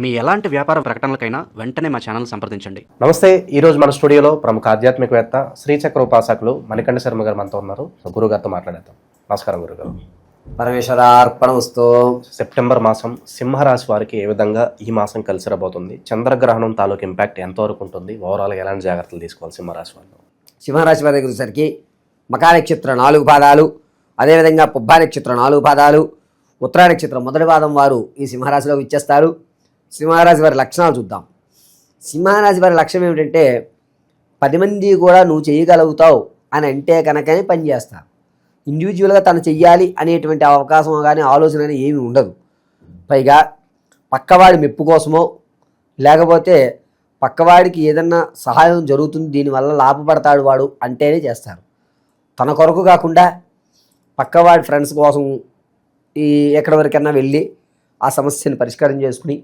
మీ ఎలాంటి వ్యాపార ప్రకటనలకైనా వెంటనే మా ఛానల్ సంప్రదించండి. నమస్తే ఈ రోజు మన స్టూడియోలో ప్రముఖ ఆధ్యాత్మికవేత్త శ్రీచక్ర ఉపాసకులు మణికంఠ శర్మ గారు మనతో ఉన్నారు. గురుగారితో మాట్లాడేద్దాం. నమస్కారం గురుగారు. పరమేశ్వరార్పణమస్తు. సెప్టెంబర్ మాసం సింహరాశి వారికి ఏ విధంగా ఈ మాసం కలిసి రాబోతుంది చంద్రగ్రహణం తాలూకు ఇంపాక్ట్ ఎంతవరకు ఉంటుంది? ఓవరాల్గా ఎలాంటి జాగ్రత్తలు తీసుకోవాలి సింహరాశి వాళ్ళు? సింహరాశి వారి దగ్గర వచ్చేసరికి మకా నక్షత్రం నాలుగు పాదాలు అదేవిధంగా పుబ్బా నక్షత్రం నాలుగు పాదాలు ఉత్తరా నక్షత్రం మొదటి పాదం వారు ఈ సింహరాశిలోకి ఇచ్చేస్తారు సింహరాశి వారి లక్షణాలు చూద్దాం. సింహరాశి వారి లక్ష్యం ఏమిటంటే పది మంది కూడా నువ్వు చేయగలుగుతావు అని అంటే కనుకనే పనిచేస్తా ఇండివిజువల్గా తను చెయ్యాలి అనేటువంటి అవకాశం కానీ ఆలోచన కానీ ఏమీ ఉండదు. పైగా పక్కవాడి మెప్పు కోసమో లేకపోతే పక్కవాడికి ఏదన్నా సహాయం జరుగుతుంది దీనివల్ల లాభపడతాడు వాడు అంటేనే చేస్తారు. తన కొరకు కాకుండా పక్కవాడి ఫ్రెండ్స్ కోసం ఈ ఎక్కడి వరకైనా వెళ్ళి ఆ సమస్యను పరిష్కారం చేసుకుని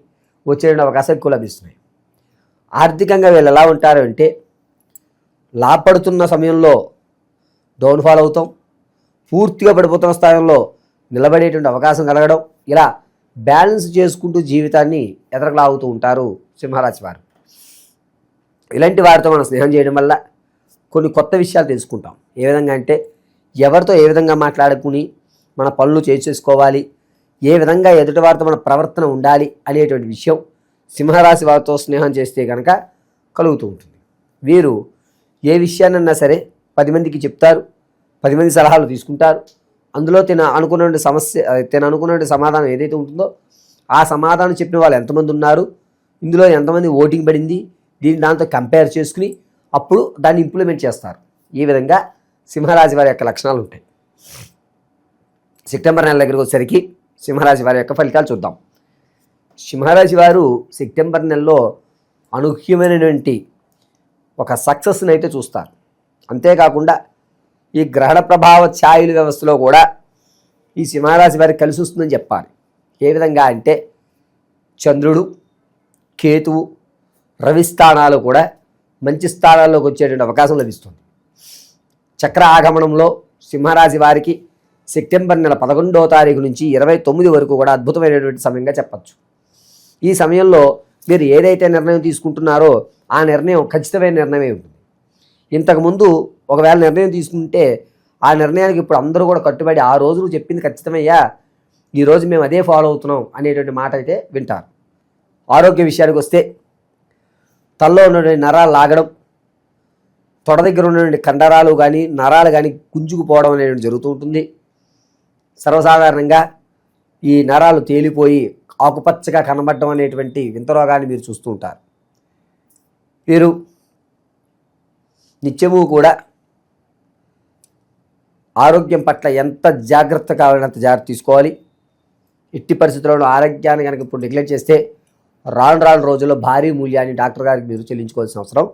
వచ్చే అవకాశం ఎక్కువ లభిస్తున్నాయి. ఆర్థికంగా వీళ్ళు ఎలా ఉంటారు అంటే లాభపడుతున్న సమయంలో డౌన్ఫాల్ అవుతాం పూర్తిగా పడిపోతున్న స్థానంలో నిలబడేటువంటి అవకాశం కలగడం ఇలా బ్యాలెన్స్ చేసుకుంటూ జీవితాన్ని ఎదరకలాగుతూ ఉంటారు సింహరాశి వారు. ఇలాంటి వారితో మనం స్నేహం చేయడం వల్ల కొన్ని కొత్త విషయాలు తెలుసుకుంటాం. ఏ విధంగా అంటే ఎవరితో ఏ విధంగా మాట్లాడుకుని మన పనులు చేసుకోవాలి ఏ విధంగా ఎదుటివారితో మన ప్రవర్తన ఉండాలి అనేటువంటి విషయం సింహరాశి వారితో స్నేహం చేస్తే కనుక కలుగుతూ ఉంటుంది. వీరు ఏ విషయాన్నైనా సరే పది మందికి చెప్తారు పది మంది సలహాలు తీసుకుంటారు. అందులో తిన అనుకున్నటువంటి సమస్య తిన అనుకున్నటువంటి సమాధానం ఏదైతే ఉంటుందో ఆ సమాధానం చెప్పిన వాళ్ళు ఎంతమంది ఉన్నారు ఇందులో ఎంతమంది ఓటింగ్ పడింది దీన్ని దాంతో కంపేర్ చేసుకుని అప్పుడు దాన్ని ఇంప్లిమెంట్ చేస్తారు. ఈ విధంగా సింహరాశి వారి యొక్క లక్షణాలు ఉంటాయి. సెప్టెంబర్ నెల దగ్గరికి వచ్చేసరికి సింహరాశి వారి యొక్క ఫలితాలు చూద్దాం. సింహరాశి వారు సెప్టెంబర్ నెలలో అనూహ్యమైనటువంటి ఒక సక్సెస్ని అయితే చూస్తారు. అంతేకాకుండా ఈ గ్రహణ ప్రభావ ఛాయల వ్యవస్థలో కూడా ఈ సింహరాశి వారికి కలిసి వస్తుందని చెప్పాలి. ఏ విధంగా అంటే చంద్రుడు కేతువు రవి స్థానాలు కూడా మంచి స్థానాల్లోకి వచ్చేటువంటి అవకాశం లభిస్తుంది. చక్ర ఆగమనంలో సింహరాశి వారికి సెప్టెంబర్ నెల పదకొండవ తారీఖు నుంచి ఇరవై తొమ్మిది వరకు కూడా అద్భుతమైనటువంటి సమయంగా చెప్పచ్చు. ఈ సమయంలో మీరు ఏదైతే నిర్ణయం తీసుకుంటున్నారో ఆ నిర్ణయం ఖచ్చితమైన నిర్ణయమే ఉంటుంది. ఇంతకుముందు ఒకవేళ నిర్ణయం తీసుకుంటే ఆ నిర్ణయానికి ఇప్పుడు అందరూ కూడా కట్టుబడి ఆ రోజు నువ్వు చెప్పింది ఖచ్చితమయ్యా ఈరోజు మేము అదే ఫాలో అవుతున్నాం అనేటువంటి మాట అయితే వింటారు. ఆరోగ్య విషయానికి వస్తే తల్లో ఉన్నటువంటి నరాలు లాగడం తొడ దగ్గర ఉన్నటువంటి కండరాలు కానీ నరాలు కానీ గుంజుకుపోవడం అనేది జరుగుతూ ఉంటుంది. సర్వసాధారణంగా ఈ నరాలు తేలిపోయి ఆకుపచ్చగా కనబడడం అనేటువంటి వింత రోగాన్ని మీరు చూస్తూ ఉంటారు. వీరు నిత్యము కూడా ఆరోగ్యం పట్ల ఎంత జాగ్రత్త కావాలంత జాగ్రత్త తీసుకోవాలి. ఎట్టి పరిస్థితుల్లో ఆరోగ్యాన్ని కనుక ఇప్పుడు నెగ్లెక్ట్ చేస్తే రాను రాను రోజుల్లో భారీ మూల్యాన్ని డాక్టర్ గారికి మీరు చెల్లించుకోవాల్సిన అవసరం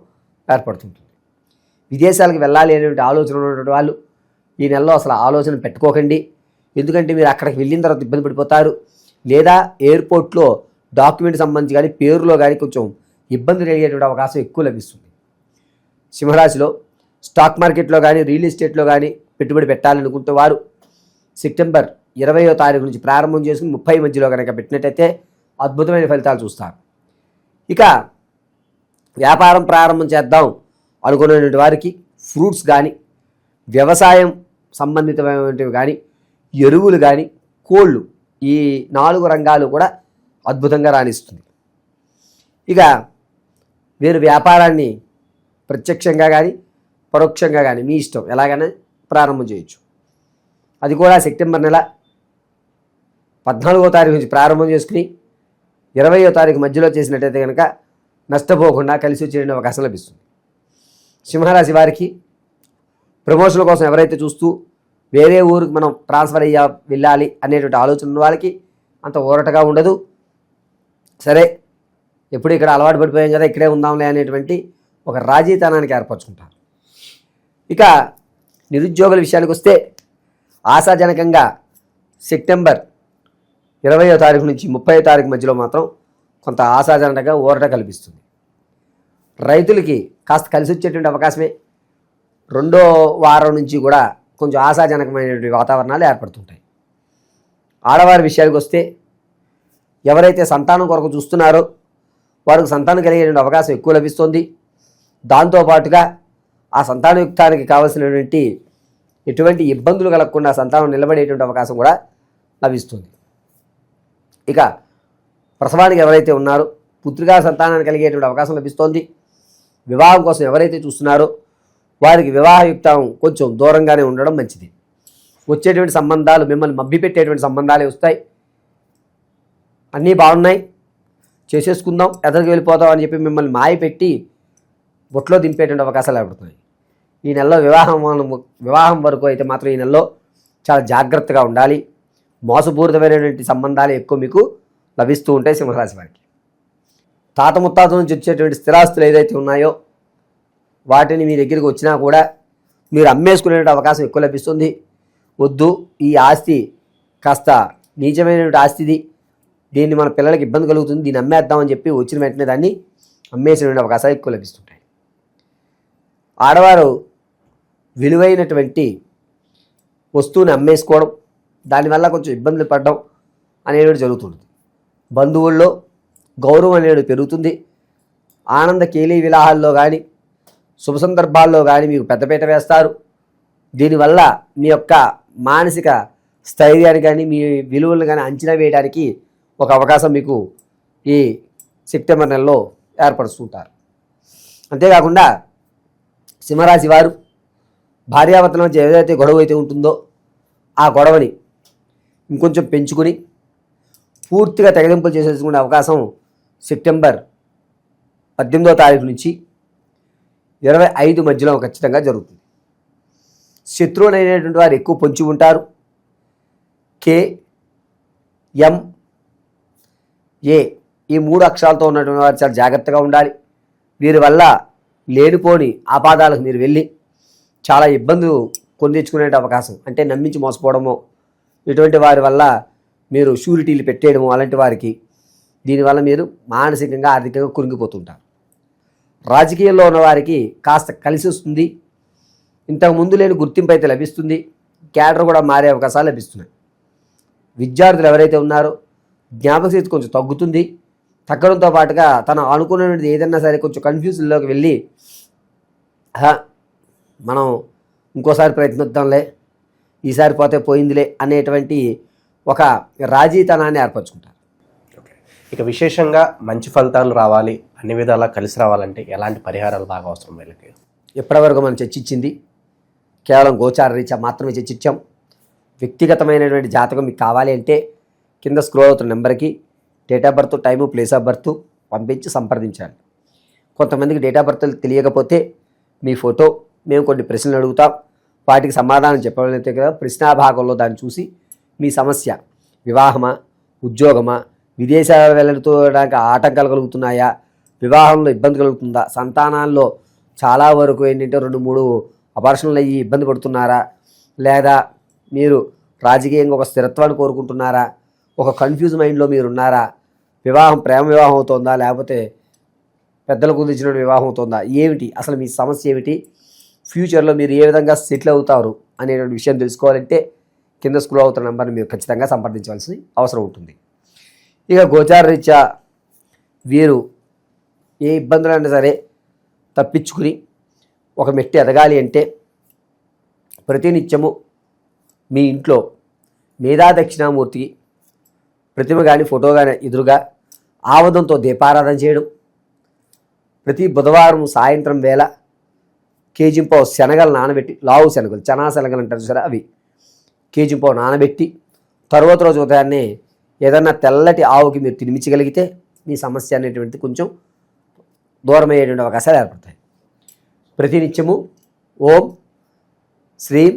ఏర్పడుతుంటుంది. విదేశాలకు వెళ్ళాలి అనేటువంటి ఆలోచన ఉన్నటువంటి వాళ్ళు ఈ నెలలో అసలు ఆలోచన పెట్టుకోకండి. ఎందుకంటే మీరు అక్కడికి వెళ్ళిన తర్వాత ఇబ్బంది పడిపోతారు. లేదా ఎయిర్పోర్ట్లో డాక్యుమెంట్ సంబంధించి కానీ పేరులో కానీ కొంచెం ఇబ్బంది కలిగేటువంటి అవకాశం ఎక్కువ లభిస్తుంది. సింహరాశిలో స్టాక్ మార్కెట్లో కానీ రియల్ ఎస్టేట్లో కానీ పెట్టుబడి పెట్టాలనుకుంటే వారు సెప్టెంబర్ ఇరవయో తారీఖు నుంచి ప్రారంభం చేసుకుని ముప్పై మధ్యలో కనుక పెట్టినట్టయితే అద్భుతమైన ఫలితాలు చూస్తారు. ఇక వ్యాపారం ప్రారంభం చేద్దాం అనుకునేటువంటి వారికి ఫ్రూట్స్ కానీ వ్యవసాయం సంబంధితమైనవి కానీ ఎరువులు కానీ కోళ్ళు ఈ నాలుగు రంగాలు కూడా అద్భుతంగా రాణిస్తుంది. ఇక వీరు వ్యాపారాన్ని ప్రత్యక్షంగా కానీ పరోక్షంగా కానీ మీ ఇష్టం ఎలాగైనా ప్రారంభం చేయొచ్చు. అది కూడా సెప్టెంబర్ నెల పద్నాలుగో తారీఖు నుంచి ప్రారంభం చేసుకుని ఇరవయో తారీఖు మధ్యలో చేసినట్టయితే కనుక నష్టపోకుండా కలిసి వచ్చే అవకాశం లభిస్తుంది. సింహరాశి వారికి ప్రమోషన్ల కోసం ఎవరైతే చూస్తూ వేరే ఊరికి మనం ట్రాన్స్ఫర్ అయ్యా వెళ్ళాలి అనేటువంటి ఆలోచన ఉన్న వాళ్ళకి అంత ఊరటగా ఉండదు. సరే ఎప్పుడు ఇక్కడ అలవాటు పడిపోయాం కదా ఇక్కడే ఉందాంలే అనేటువంటి ఒక రాజీతనానికి ఏర్పరచుకుంటారు. ఇక నిరుద్యోగుల విషయానికి వస్తే ఆశాజనకంగా సెప్టెంబర్ ఇరవయో తారీఖు నుంచి ముప్పై తారీఖు మధ్యలో మాత్రం కొంత ఆశాజనకంగా ఊరట కల్పిస్తుంది. రైతులకి కాస్త కలిసి వచ్చేటువంటి అవకాశమే. రెండో వారం నుంచి కూడా కొంచెం ఆశాజనకమైనటువంటి వాతావరణాలు ఏర్పడుతుంటాయి. ఆడవారి విషయానికి వస్తే ఎవరైతే సంతానం కొరకు చూస్తున్నారో వారికి సంతానం కలిగేటువంటి అవకాశం ఎక్కువ లభిస్తుంది. దాంతోపాటుగా ఆ సంతానయుక్తానికి కావలసినటువంటి ఎటువంటి ఇబ్బందులు కలగకుండా సంతానం నిలబడేటువంటి అవకాశం కూడా లభిస్తుంది. ఇక ప్రసవానికి ఎవరైతే ఉన్నారో పుత్రికా సంతానాన్ని కలిగేటువంటి అవకాశం లభిస్తోంది. వివాహం కోసం ఎవరైతే చూస్తున్నారో వారికి వివాహయుక్తం కొంచెం దూరంగానే ఉండడం మంచిది. వచ్చేటువంటి సంబంధాలు మిమ్మల్ని మభ్యపెట్టేటువంటి సంబంధాలే వస్తాయి. అన్నీ బాగున్నాయి. చేసేసుకుందాం ఎదరికి వెళ్ళిపోదాం అని చెప్పి మిమ్మల్ని మాయ పెట్టి బొట్లో దింపేటువంటి అవకాశాలు ఏర్పడుతున్నాయి. ఈ నెలలో వివాహం వివాహం వరకు అయితే మాత్రం ఈ నెలలో చాలా జాగ్రత్తగా ఉండాలి. మోసపూరితమైనటువంటి సంబంధాలు ఎక్కువ మీకు లభిస్తూ ఉంటాయి సింహరాశి వారికి. తాత ముత్తాత నుంచి వచ్చేటువంటి స్థిరాస్తులు ఏదైతే ఉన్నాయో వాటిని మీ దగ్గరికి వచ్చినా కూడా మీరు అమ్మేసుకునే అవకాశం ఎక్కువ లభిస్తుంది. వద్దు ఈ ఆస్తి కాస్త నీచమైనటువంటి ఆస్తిది. దీన్ని మన పిల్లలకి ఇబ్బంది కలుగుతుంది. దీన్ని అమ్మేద్దామని చెప్పి వచ్చిన వెంటనే దాన్ని అమ్మేసిన అవకాశాలు ఎక్కువ లభిస్తుంటాయి. ఆడవారు విలువైనటువంటి వస్తువుని అమ్మేసుకోవడం దానివల్ల కొంచెం ఇబ్బందులు పడడం అనేది జరుగుతుంది బంధువుల్లో గౌరవం అనేది పెరుగుతుంది. ఆనంద కేలీ విలాహాల్లో కానీ శుభ సందర్భాల్లో కానీ మీకు పెద్దపీట వేస్తారు. దీనివల్ల మీ యొక్క మానసిక స్థైర్యాన్ని కానీ మీ విలువలను కానీ అంచనా వేయడానికి ఒక అవకాశం మీకు ఈ సెప్టెంబర్ నెలలో ఏర్పరుస్తుంటారు. అంతేకాకుండా సింహరాశి వారు భార్యాభర్తల మధ్య ఏదైతే గొడవ అయితే ఉంటుందో ఆ గొడవని ఇంకొంచెం పెంచుకుని పూర్తిగా తెగదింపులు చేసేసుకునే అవకాశం సెప్టెంబర్ పద్దెనిమిదో తారీఖు నుంచి ఇరవై ఐదు మధ్యలో ఖచ్చితంగా జరుగుతుంది. శత్రువులైనటువంటి వారు ఎక్కువ పొంచి ఉంటారు. కే ఎం ఏ ఈ మూడు అక్షరాలతో ఉన్నటువంటి వారు చాలా జాగ్రత్తగా ఉండాలి. వీరి వల్ల లేనిపోని ఆపాదాలకు మీరు వెళ్ళి చాలా ఇబ్బందులు పొందించుకునే అవకాశం అంటే నమ్మించి మోసపోవడమో ఇటువంటి వారి వల్ల మీరు షూరిటీలు పెట్టేయడము అలాంటి వారికి దీనివల్ల మీరు మానసికంగా ఆర్థికంగా కురింగిపోతుంటారు. రాజకీయాల్లో ఉన్న వారికి కాస్త కలిసి వస్తుంది. ఇంతకు ముందు లేని గుర్తింపు అయితే లభిస్తుంది. క్యాడర్ కూడా మారే అవకాశాలు లభిస్తున్నాయి. విద్యార్థులు ఎవరైతే ఉన్నారో జ్ఞాపకశక్తి కొంచెం తగ్గుతుంది. తగ్గడంతో పాటుగా తను అనుకున్నది ఏదైనా సరే కొంచెం కన్ఫ్యూజన్లోకి వెళ్ళి మనం ఇంకోసారి ప్రయత్నిద్దాంలే ఈసారి పోతే పోయిందిలే అనేటువంటి ఒక రాజీతనాన్ని ఏర్పరచుకుంటారు. ఇక విశేషంగా మంచి ఫలితాలు రావాలి. అన్ని విధాలా కలిసి రావాలంటే ఎలాంటి పరిహారాలు బాగా అవసరం వీళ్ళకి? ఇప్పటివరకు మనం చర్చించింది? కేవలం గోచార రీత్యా మాత్రమే చర్చించాం. వ్యక్తిగతమైనటువంటి జాతకం మీకు కావాలి అంటే కింద స్క్రోల్ అవుతున్న నెంబర్కి date of birth time place of birth పంపించి సంప్రదించాలి. కొంతమందికి డేట్ ఆఫ్ బర్త్ తెలియకపోతే మీ ఫోటో మేము కొన్ని ప్రశ్నలు అడుగుతాం. వాటికి సమాధానం చెప్పగలిగితే కదా ప్రశ్నాభాగంలో దాన్ని చూసి మీ సమస్య వివాహమా ఉద్యోగమా విదేశాలు వెళ్ళడానికి ఆటంకాలు కలుగుతున్నాయా వివాహంలో ఇబ్బంది కలుగుతుందా? సంతానాల్లో చాలా వరకు ఏంటంటే రెండు మూడు అపర్షణలు అయ్యి ఇబ్బంది పడుతున్నారా? లేదా మీరు రాజకీయంగా ఒక స్థిరత్వాన్ని కోరుకుంటున్నారా? ఒక కన్ఫ్యూజ్ మైండ్లో మీరు ఉన్నారా వివాహం ప్రేమ వివాహం అవుతుందా? లేకపోతే పెద్దలకు కుదిర్చిన వివాహం అవుతుందా? ఏమిటి? అసలు మీ సమస్య ఏమిటి? ఫ్యూచర్లో మీరు ఏ విధంగా సెటిల్ అవుతారు? అనేటువంటి విషయం తెలుసుకోవాలంటే కింద స్కూల్ అవుతున్న నెంబర్ని మీరు ఖచ్చితంగా సంప్రదించవలసిన అవసరం ఉంటుంది. ఇక గోచార రీత్యా వీరు ఏ ఇబ్బందులైనా సరే తప్పించుకుని ఒక మెట్టి ఎదగాలి అంటే ప్రతినిత్యము మీ ఇంట్లో మేధా దక్షిణామూర్తికి ప్రతిమ కానీ ఫోటో కానీ ఎదురుగా ఆవదంతో దీపారాధన చేయడం ప్రతి బుధవారం సాయంత్రం వేళ కేజీంపావు శనగలు నానబెట్టి లావు శనగలు చనా శనగలు అంటారు సరే అవి కేజీంపావు నానబెట్టి తర్వాత రోజు ఉదయాన్నే ఏదన్నా తెల్లటి ఆవుకి మీరు తినిపించగలిగితే మీ సమస్య అనేటువంటిది కొంచెం దూరమయ్యేటువంటి అవకాశాలు ఏర్పడతాయి. ప్రతినిత్యము ఓం శ్రీం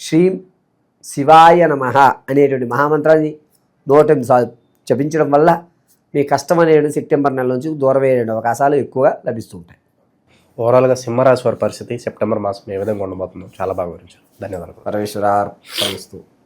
శ్రీం శివాయ నమ అనేటువంటి మహామంత్రాన్ని నూట సార్లు జపించడం వల్ల మీ కష్టం అనేది సెప్టెంబర్ నెల నుంచి దూరం అయ్యే అవకాశాలు ఎక్కువగా లభిస్తూ ఉంటాయి. ఓవరాల్గా సింహరాశి వారి పరిస్థితి సెప్టెంబర్ మాసం ఏ విధంగా ఉండబోతుందో చాలా బాగా వివరించారు. ధన్యవాదాలు. పరమేశ్వర